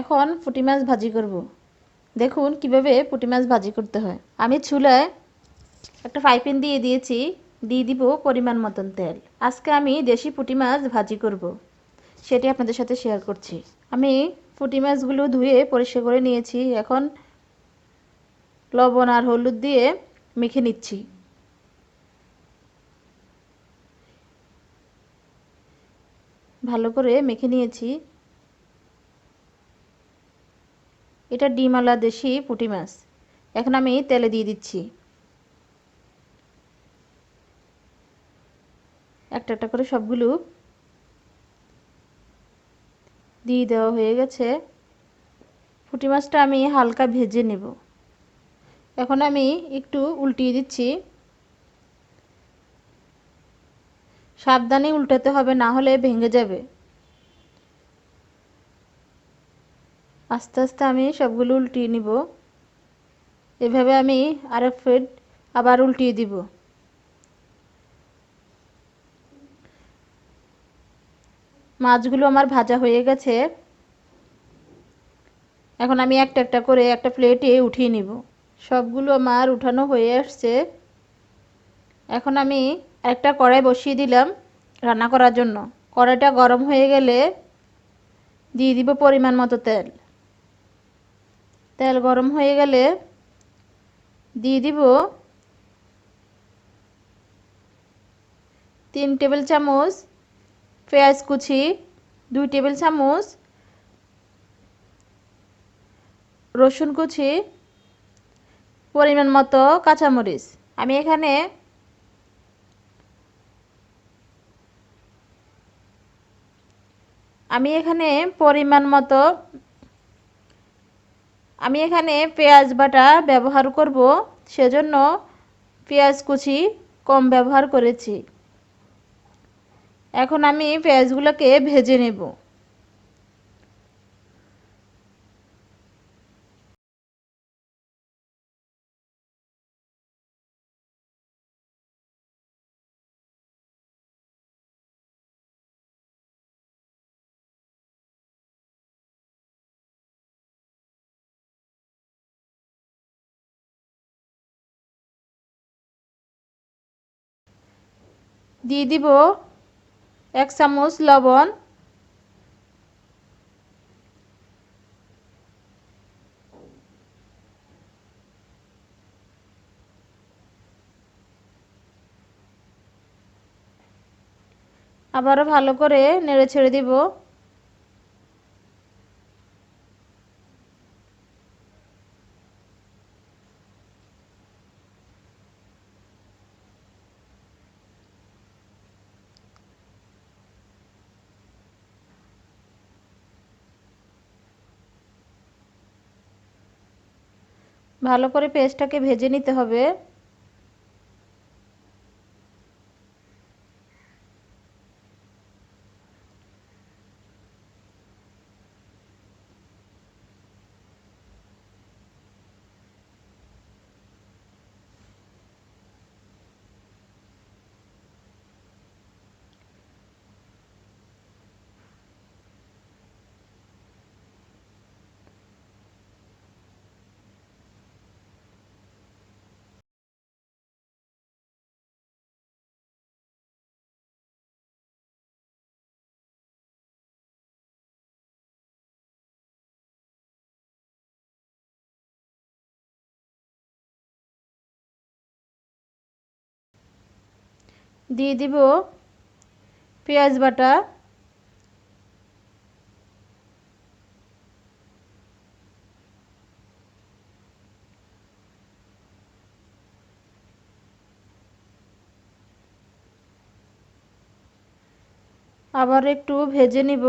এখন পুঁটি মাছ ভাজি করব। দেখুন কীভাবে পুঁটি মাছ ভাজি করতে হয়। আমি চুলায় একটা পাইপিন দিয়ে দিয়েছি, দিয়ে দিব পরিমাণ মতন তেল। আজকে আমি দেশি পুঁটি মাছ ভাজি করব। সেটি আপনাদের সাথে শেয়ার করছি। আমি পুঁটি মাছগুলো ধুয়ে পরিষ্কার করে নিয়েছি। এখন লবণ আর হলুদ দিয়ে মেখে নিচ্ছি। ভালো করে মেখে নিয়েছি। এটা ডিমালা দেশি পুঁটি মাছ। এখন আমি তেলে দিয়ে দিচ্ছি। একটা একটা করে সবগুলো দিয়ে দেওয়া হয়ে গেছে। পুঁটি মাছটা আমি হালকা ভেজে নেব। এখন আমি একটু উল্টিয়ে দিচ্ছি। সাবধানে উল্টাতে হবে, না হলে ভেঙে যাবে। আস্তে আস্তে আমি সবগুলো উল্টিয়ে নিব। এভাবে আমি আরেক ফিট আবার উল্টিয়ে দিব। মাছগুলো আমার ভাজা হয়ে গেছে। এখন আমি একটা একটা করে একটা প্লেটে উঠিয়ে নিব। সবগুলো আমার উঠানো হয়ে আসছে। এখন আমি একটা কড়াই বসিয়ে দিলাম রান্না করার জন্য। কড়াইটা গরম হয়ে গেলে দিয়ে দিব পরিমাণ মতো তেল। তেল গরম হয়ে গেলে দিয়ে দিব তিন টেবিল চামচ পেঁয়াজ কুচি, দুই টেবিল চামচ রসুন কুচি, পরিমাণ মতো কাঁচামরিচ। আমি এখানে আমি এখানে পরিমাণ মতো আমি এখানে পেঁয়াজ বাটা ব্যবহার করব, সেজন্য পেঁয়াজ কুচি কম ব্যবহার করেছি। এখন আমি পেঁয়াজগুলোকে ভেজে নেব। দিয়ে দিব এক চামচ লবণ। আবারও ভালো করে নেড়ে ছেড়ে দিব। ভালো করে পেস্টটাকে ভেজে নিতে হবে। দিয়ে দিব পেঁয়াজ বাটা। আবার একটু ভেজে নিব।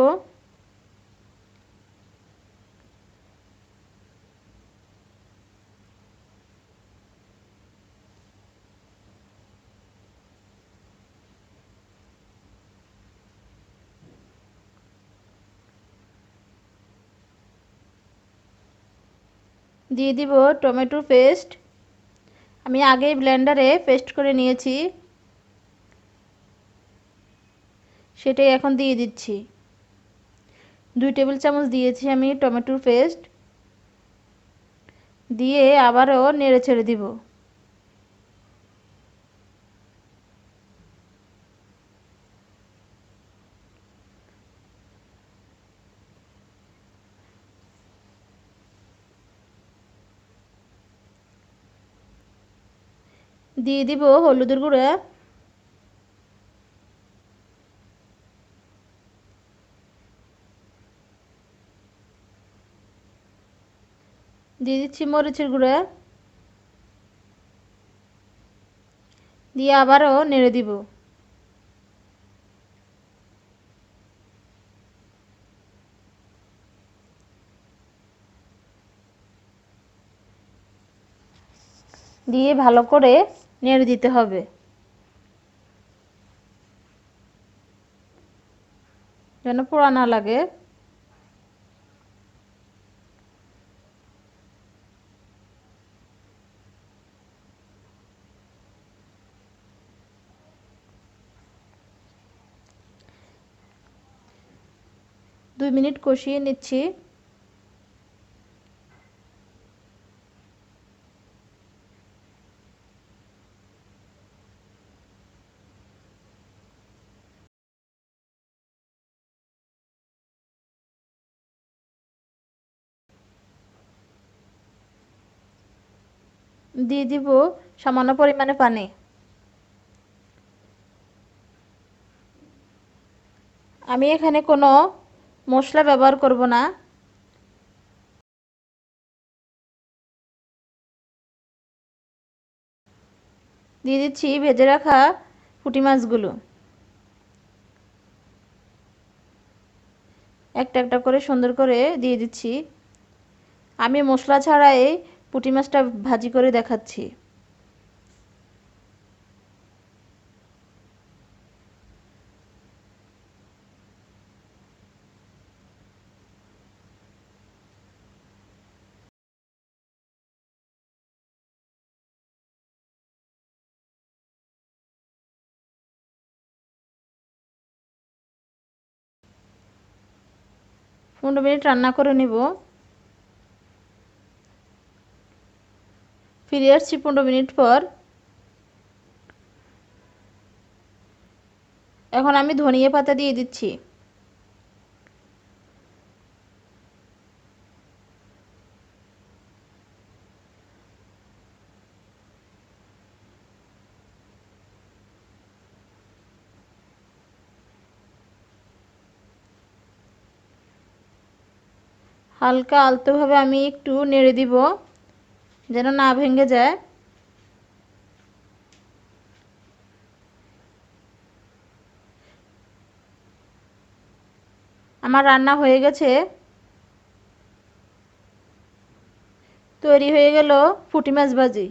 দিয়ে দিব টমেটো পেস্ট। আমি আগেই ব্লেন্ডারে পেস্ট করে নিয়েছি। সেটাই এখন দিয়ে দিচ্ছি। দুই টেবিল চামচ দিয়েছি আমি টমেটোর পেস্ট। দিয়ে আবারও নেড়ে ছেড়ে দিব। দিয়ে দিব হলুদের গুঁড়া। দিয়ে দিচ্ছি মরিচের গুঁড়া। দিয়ে আবারও নেড়ে দিব। দিয়ে ভালো করে নেড়ে দিতে হবে। যেন পোড়া না লাগে। দুই মিনিট কষিয়ে নিচ্ছি। দিয়ে দিব সামান্য পরিমাণে পানি। আমি এখানে কোনো মশলা ব্যবহার করব না। দিয়ে দিচ্ছি ভেজে রাখা পুঁটি মাছগুলো। একটা একটা করে সুন্দর করে দিয়ে দিচ্ছি। আমি মশলা ছাড়াই পুঁটি মাছটা ভাজি করে দেখাচ্ছি। পনেরো মিনিট রান্না করে নিব। ফিরে আসছি পনেরো মিনিট পর। এখন আমি ধনিয়া পাতা দিয়ে দিচ্ছি। হালকা আলতোভাবে আমি একটু নেড়ে দিব। যেন না ভেঙে যায়। আমার রান্না হয়ে গেছে। তৈরি হয়ে গেল পুঁটি মাছ ভাজি।